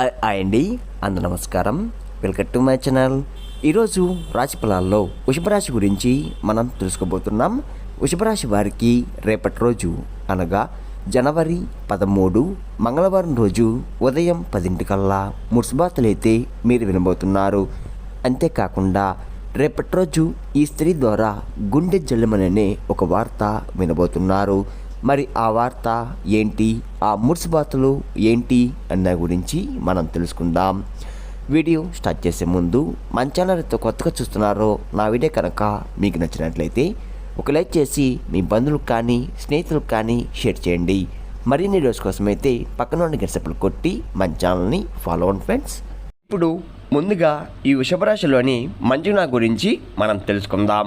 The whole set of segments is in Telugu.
అండి అంద నమస్కారం. వెల్కమ్ టు మై ఛానల్ ఈరోజు రాశి ఫలాల్లో వృషభరాశి గురించి మనం తెలుసుకోబోతున్నాం. వృషభరాశి వారికి రేపటి రోజు అనగా జనవరి పదమూడు మంగళవారం రోజు ఉదయం పదింటికల్లా మున్సిబాతులైతే మీరు వినబోతున్నారు. అంతేకాకుండా రేపటి రోజు ఈ స్త్రీ ద్వారా గుండె జల్లమననే ఒక వార్త వినబోతున్నారు. మరి ఆ వార్త ఏంటి? ఆ మున్సిబాతులు ఏంటి? అన్న గురించి మనం తెలుసుకుందాం. వీడియో స్టార్ట్ చేసే ముందు మన ఛానల్ ఎంత కొత్తగా చూస్తున్నారో నా వీడియో కనుక మీకు నచ్చినట్లయితే ఒక లైక్ చేసి మీ బంధువులకు కానీ స్నేహితులకు కానీ షేర్ చేయండి. మరిన్ని వీడియోస్ కోసం అయితే పక్కన ఉన్న గెసపలు కొట్టి మన ఛానల్ని ఫాలో అవ్వండి ఫ్రెండ్స్. ఇప్పుడు ముందుగా ఈ వృషభరాశిలోని మంజునా గురించి మనం తెలుసుకుందాం.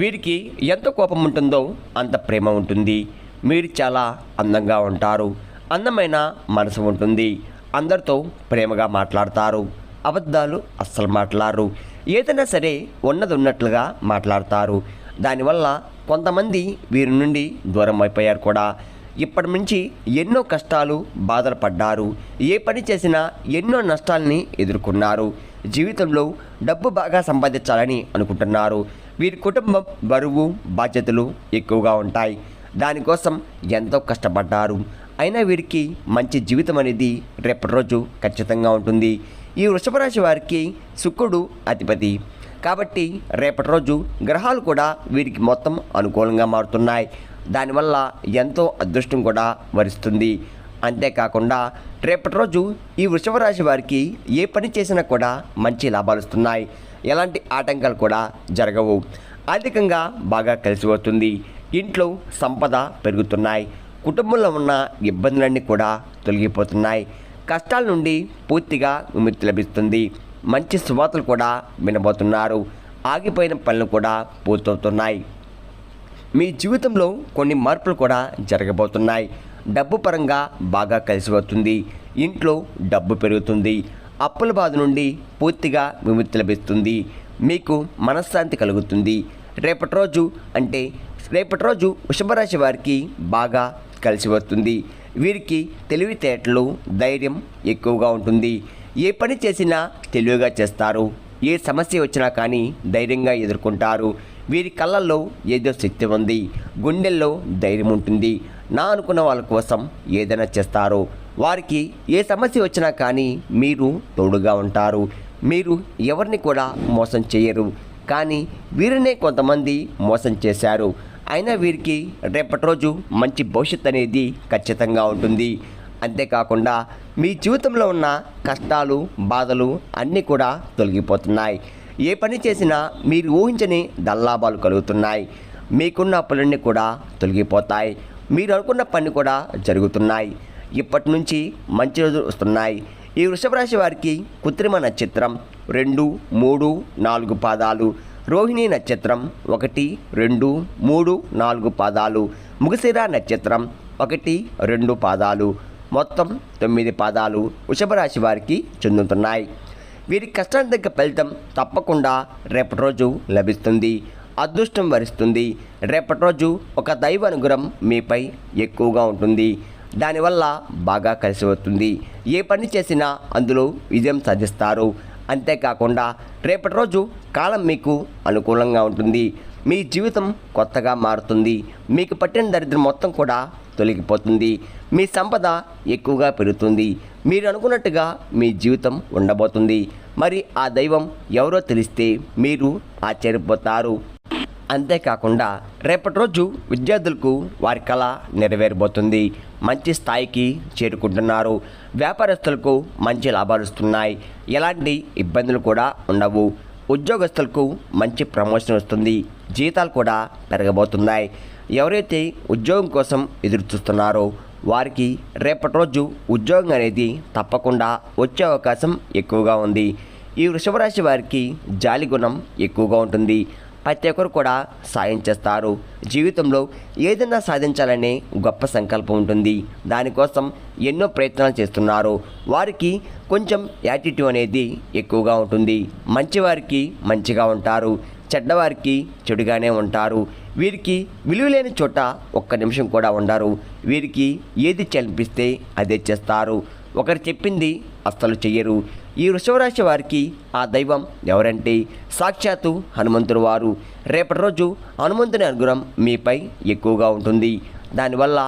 వీరికి ఎంత కోపం ఉంటుందో అంత ప్రేమ ఉంటుంది. మీరు చాలా అందంగా ఉంటారు. అందమైన మనసు ఉంటుంది. అందరితో ప్రేమగా మాట్లాడతారు. అబద్ధాలు అస్సలు మాట్లాడరు. ఏదైనా సరే ఉన్నది ఉన్నట్లుగా మాట్లాడతారు. దానివల్ల కొంతమంది వీరి నుండి దూరం అయిపోయారు కూడా. ఇప్పటి నుంచి ఎన్నో కష్టాలు బాధలు పడ్డారు. ఏ పని చేసినా ఎన్నో నష్టాలని ఎదుర్కొన్నారు. జీవితంలో డబ్బు బాగా సంపాదించాలని అనుకుంటున్నారు. వీరి కుటుంబం బరువు బాధ్యతలు ఎక్కువగా ఉంటాయి. దానికోసం ఎంతో కష్టపడ్డారు. అయినా వీరికి మంచి జీవితం అనేది రేపటి రోజు ఖచ్చితంగా ఉంటుంది. ఈ వృషభరాశి వారికి శుక్రుడు అధిపతి. కాబట్టి రేపటి రోజు గ్రహాలు కూడా వీరికి మొత్తం అనుకూలంగా మారుతున్నాయి. దానివల్ల ఎంతో అదృష్టం కూడా వరిస్తుంది. అంతేకాకుండా రేపటి రోజు ఈ వృషభ రాశి వారికి ఏ పని చేసినా కూడా మంచి లాభాలు వస్తున్నాయి. ఎలాంటి ఆటంకాలు కూడా జరగవు. ఆర్థికంగా బాగా కలిసి వస్తుంది ఇంట్లో సంపద పెరుగుతున్నాయి కుటుంబంలో ఉన్న ఇబ్బందులన్నీ కూడా తొలగిపోతున్నాయి. కష్టాల నుండి పూర్తిగా విముక్తి లభిస్తుంది. మంచి శుభార్తలు కూడా వినబోతున్నారు. ఆగిపోయిన పనులు కూడా పూర్తవుతున్నాయి. మీ జీవితంలో కొన్ని మార్పులు కూడా జరగబోతున్నాయి. డబ్బు పరంగా బాగా కలిసి వస్తుంది ఇంట్లో డబ్బు పెరుగుతుంది. అప్పుల బాధ నుండి పూర్తిగా విముక్తి లభిస్తుంది. మీకు మనశ్శాంతి కలుగుతుంది. రేపటి రోజు అంటే రేపటి రోజు వృషభరాశి వారికి బాగా కలిసి వస్తుంది. వీరికి తెలివితేటలు ధైర్యం ఎక్కువగా ఉంటుంది. ఏ పని చేసినా తెలివిగా చేస్తారు. ఏ సమస్య వచ్చినా కానీ ధైర్యంగా ఎదుర్కొంటారు. వీరి కళ్ళల్లో ఏదో శక్తి ఉంది. గుండెల్లో ధైర్యం ఉంటుంది. నా అనుకున్న వాళ్ళ కోసం ఏదైనా చేస్తారు. వారికి ఏ సమస్య వచ్చినా కానీ మీరు తోడుగా ఉంటారు. మీరు ఎవరిని కూడా మోసం చేయరు. కానీ వీరినే కొంతమంది మోసం చేశారు. అయినా వీరికి రేపటి రోజు మంచి భవిష్యత్ అనేది ఖచ్చితంగా ఉంటుంది. అంతేకాకుండా మీ జీవితంలో ఉన్న కష్టాలు బాధలు అన్నీ కూడా తొలగిపోతున్నాయి. ఏ పని చేసినా మీరు ఊహించని దల్లాభాలు కలుగుతున్నాయి. మీకున్న అప్పులన్నీ కూడా తొలగిపోతాయి. మీరు అనుకున్న పని కూడా జరుగుతున్నాయి. ఇప్పటి నుంచి మంచి రోజులు వస్తున్నాయి. ఈ వృషభ రాశి వారికి కృత్రిమ నక్షత్రం రెండు మూడు నాలుగు పాదాలు. రోహిణి నక్షత్రం ఒకటి రెండు మూడు నాలుగు పాదాలు. ముగసిరా నక్షత్రం ఒకటి రెండు పాదాలు. మొత్తం తొమ్మిది పాదాలు వృషభ రాశి వారికి చెందుతున్నాయి. వీరి కష్టానికి తగ్గ ఫలితం తప్పకుండా రేపటి రోజు లభిస్తుంది. అదృష్టం వరిస్తుంది. రేపటి రోజు ఒక దైవ అనుగ్రహం మీపై ఎక్కువగా ఉంటుంది. దానివల్ల బాగా కలిసి వస్తుంది ఏ పని చేసినా అందులో విజయం సాధిస్తారు. అంతేకాకుండా రేపటి రోజు కాలం మీకు అనుకూలంగా ఉంటుంది. మీ జీవితం కొత్తగా మారుతుంది. మీకు పట్టిన దరిద్రం మొత్తం కూడా తొలగిపోతుంది. మీ సంపద ఎక్కువగా పెరుగుతుంది. మీరు అనుకున్నట్టుగా మీ జీవితం ఉండబోతుంది. మరి ఆ దైవం ఎవరో తెలిస్తే మీరు ఆశ్చర్యపోతారు. అంతేకాకుండా రేపటి రోజు విద్యార్థులకు వారి కళ నెరవేరబోతుంది. మంచి స్థాయికి చేరుకుంటున్నారు. వ్యాపారస్తులకు మంచి లాభాలు వస్తున్నాయి. ఎలాంటి ఇబ్బందులు కూడా ఉండవు. ఉద్యోగస్తులకు మంచి ప్రమోషన్ వస్తుంది. జీతాలు కూడా పెరగబోతున్నాయి. ఎవరైతే ఉద్యోగం కోసం ఎదురు చూస్తున్నారో వారికి రేపటి రోజు ఉద్యోగం అనేది తప్పకుండా వచ్చే అవకాశం ఎక్కువగా ఉంది. ఈ వృషభరాశి వారికి జాలి గుణం ఎక్కువగా ఉంటుంది. ప్రతి ఒక్కరు కూడా సాయం చేస్తారు. జీవితంలో ఏదైనా సాధించాలనే గొప్ప సంకల్పం ఉంటుంది. దానికోసం ఎన్నో ప్రయత్నాలు చేస్తున్నారు. వారికి కొంచెం యాటిట్యూడ్ అనేది ఎక్కువగా ఉంటుంది. మంచివారికి మంచిగా ఉంటారు. చెడ్డవారికి చెడుగానే ఉంటారు. వీరికి విలువలేని చోట ఒక్క నిమిషం కూడా ఉండరు. వీరికి ఏది చలిపిస్తే అదే చేస్తారు. ఒకరు చెప్పింది అస్సలు చెయ్యరు. ఈ వృషభరాశి వారికి ఆ దైవం ఎవరంటే? సాక్షాత్తు హనుమంతుడు వారు. రేపటి రోజు హనుమంతుని అనుగ్రహం మీపై ఎక్కువగా ఉంటుంది. దానివల్ల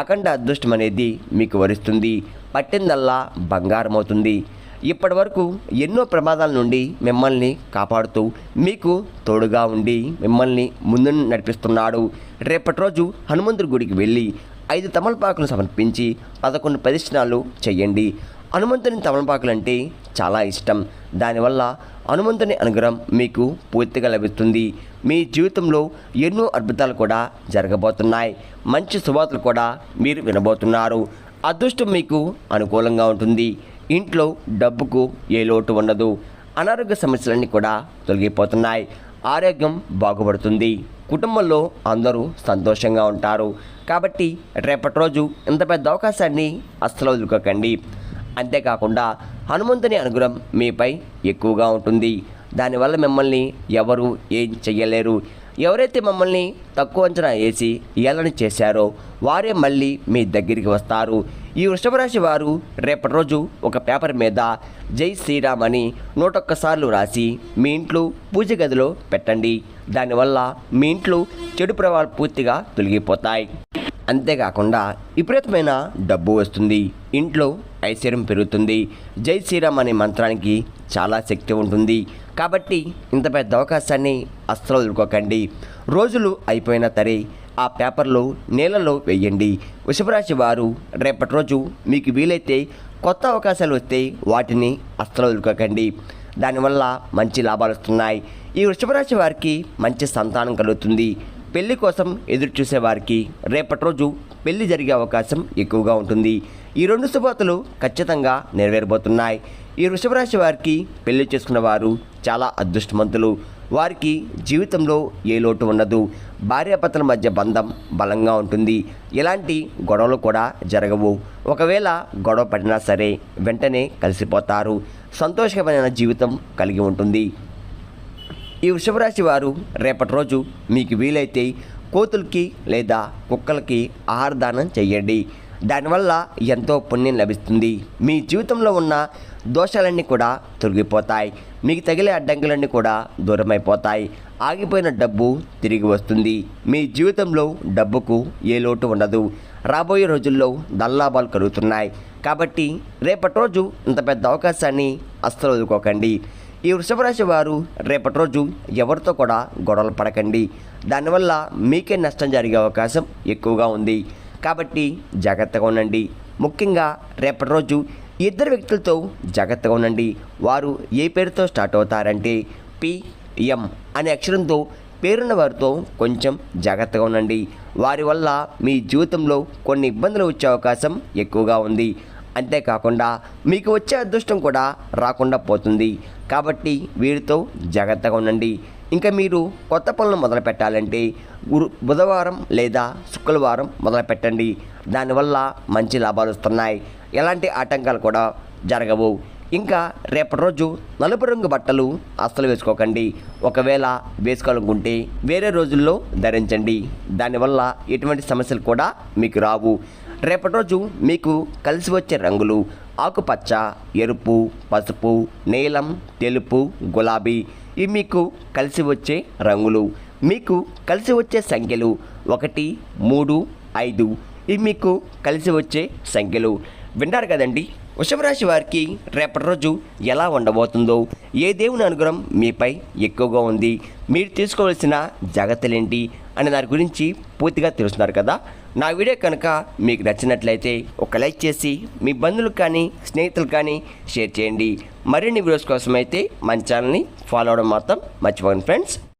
అఖండ అదృష్టం అనేది మీకు వరిస్తుంది. పట్టిందల్లా బంగారం అవుతుంది ఇప్పటి వరకు ఎన్నో ప్రమాదాల నుండి మిమ్మల్ని కాపాడుతూ మీకు తోడుగా ఉండి మిమ్మల్ని ముందు నడిపిస్తున్నాడు. రేపటి రోజు హనుమంతుడి గుడికి వెళ్ళి ఐదు తమలపాకులు సమర్పించి పదకొండు ప్రదక్షిణాలు చేయండి. హనుమంతుని తమలపాకులు అంటే చాలా ఇష్టం. దానివల్ల హనుమంతుని అనుగ్రహం మీకు పూర్తిగా లభిస్తుంది. మీ జీవితంలో ఎన్నో అద్భుతాలు కూడా జరగబోతున్నాయి. మంచి శుభార్తలు కూడా మీరు వినబోతున్నారు. అదృష్టం మీకు అనుకూలంగా ఉంటుంది. ఇంట్లో డబ్బుకు ఏ లోటు ఉండదు. అనారోగ్య సమస్యలన్నీ కూడా తొలగిపోతున్నాయి. ఆరోగ్యం బాగుపడుతుంది. కుటుంబంలో అందరూ సంతోషంగా ఉంటారు. కాబట్టి రేపటి రోజు ఇంత పెద్ద అవకాశాన్ని అస్సలు వదులుకోకండి. అంతేకాకుండా హనుమంతుని అనుగ్రహం మీపై ఎక్కువగా ఉంటుంది. దానివల్ల మిమ్మల్ని ఎవరు ఏం చెయ్యలేరు. ఎవరైతే మమ్మల్ని తక్కువ అంచనా వేసి ఏలని చేశారో వారే మళ్ళీ మీ దగ్గరికి వస్తారు. ఈ వృషభరాశి వారు రేపటి రోజు ఒక పేపర్ మీద జై శ్రీరామ్ అని నూటొక్కసార్లు రాసి మీ ఇంట్లో పూజ గదిలో పెట్టండి. దానివల్ల మీ ఇంట్లో చెడు ప్రభావాలు పూర్తిగా తొలగిపోతాయి. అంతేకాకుండా విపరీతమైన డబ్బు వస్తుంది. ఇంట్లో ఐశ్వర్యం పెరుగుతుంది. జై శ్రీరామ్ అనే మంత్రానికి చాలా శక్తి ఉంటుంది. కాబట్టి ఇంత పెద్ద అవకాశాన్ని అస్సలు వదులుకోకండి. రోజులు అయిపోయిన సరే ఆ పేపర్లు నీళ్ళలో వేయండి. వృషభరాశి వారు రేపటి రోజు మీకు వీలైతే కొత్త అవకాశాలు వస్తే వాటిని అస్సలు వదులుకోకండి. దానివల్ల మంచి లాభాలు వస్తున్నాయి. ఈ వృషభరాశి వారికి మంచి సంతానం కలుగుతుంది. పెళ్ళి కోసం ఎదురు వారికి రేపటి రోజు పెళ్ళి జరిగే అవకాశం ఎక్కువగా ఉంటుంది. ఈ రెండు శుభార్తలు ఖచ్చితంగా నెరవేరబోతున్నాయి. ఈ వృషభరాశి వారికి పెళ్ళి చేసుకున్న వారు చాలా అదృష్టవంతులు. వారికి జీవితంలో ఏ లోటు ఉండదు. భార్యాభర్తల మధ్య బంధం బలంగా ఉంటుంది. ఎలాంటి గొడవలు కూడా జరగవు. ఒకవేళ గొడవ పడినా సరే వెంటనే కలిసిపోతారు. సంతోషకరమైన జీవితం కలిగి ఉంటుంది. ఈ వృషభరాశి వారు రేపటి రోజు మీకు వీలైతే కోతులకి లేదా కుక్కలకి ఆహార దానం చేయండి దానివల్ల ఎంతో పుణ్యం లభిస్తుంది. మీ జీవితంలో ఉన్న దోషాలన్నీ కూడా తొలగిపోతాయి. మీకు తగిలే అడ్డంకులన్నీ కూడా దూరమైపోతాయి. ఆగిపోయిన డబ్బు తిరిగి వస్తుంది. మీ జీవితంలో డబ్బుకు ఏ లోటు ఉండదు. రాబోయే రోజుల్లో దల్లాభాలు కలుగుతున్నాయి. కాబట్టి రేపటి రోజు ఇంత పెద్ద అవకాశాన్ని అస్సలు వదులుకోకండి. ఈ వృషభరాశి వారు రేపటి రోజు ఎవరితో కూడా గొడవలు పడకండి. దానివల్ల మీకే నష్టం జరిగే అవకాశం ఎక్కువగా ఉంది. కాబట్టి జాగ్రత్తగా ఉండండి. ముఖ్యంగా రేపటి రోజు ఇద్దరు వ్యక్తులతో జాగ్రత్తగా ఉండండి. వారు ఏ పేరుతో స్టార్ట్ అవుతారంటే పిఎం అనే అక్షరంతో పేరున్న వారితో కొంచెం జాగ్రత్తగా ఉండండి. వారి వల్ల మీ జీవితంలో కొన్ని ఇబ్బందులు వచ్చే అవకాశం ఎక్కువగా ఉంది. అంతేకాకుండా మీకు వచ్చే అదృష్టం కూడా రాకుండా పోతుంది. కాబట్టి వీరితో జాగ్రత్తగా ఉండండి. ఇంకా మీరు కొత్త పనులు మొదలు పెట్టాలంటే గురు బుధవారం లేదా శుక్రవారం మొదలు పెట్టండి. దానివల్ల మంచి లాభాలు వస్తున్నాయి. ఎలాంటి ఆటంకాలు కూడా జరగవు. ఇంకా రేపటి రోజు నలుపు రంగు బట్టలు అస్సలు వేసుకోకండి. ఒకవేళ వేసుకోవాలనుకుంటే వేరే రోజుల్లో ధరించండి. దానివల్ల ఎటువంటి సమస్యలు కూడా మీకు రావు. రేపటి రోజు మీకు కలిసి వచ్చే రంగులు ఆకుపచ్చ ఎరుపు పసుపు నీలం తెలుపు గులాబీ ఇవి మీకు కలిసి వచ్చే రంగులు. మీకు కలిసి వచ్చే సంఖ్యలు ఒకటి మూడు ఐదు ఇవి మీకు కలిసి వచ్చే సంఖ్యలు. విన్నారు కదండి? వృషభరాశి వారికి రేపటి రోజు ఎలా ఉండబోతుందో ఏ దేవుని అనుగ్రహం మీపై ఎక్కువగా ఉంది మీరు తీసుకోవాల్సిన జాగ్రత్తలేంటి అనే దాని గురించి పూర్తిగా తెలుస్తున్నారు కదా? నా వీడియో కనుక మీకు నచ్చినట్లయితే ఒక లైక్ చేసి మీ బంధువులకు కానీ స్నేహితులు కానీ షేర్ చేయండి. మరిన్ని వీడియోస్ కోసం అయితే మన ఛానల్ని ఫాలో అవడం మాత్రం మర్చిపోకండి ఫ్రెండ్స్.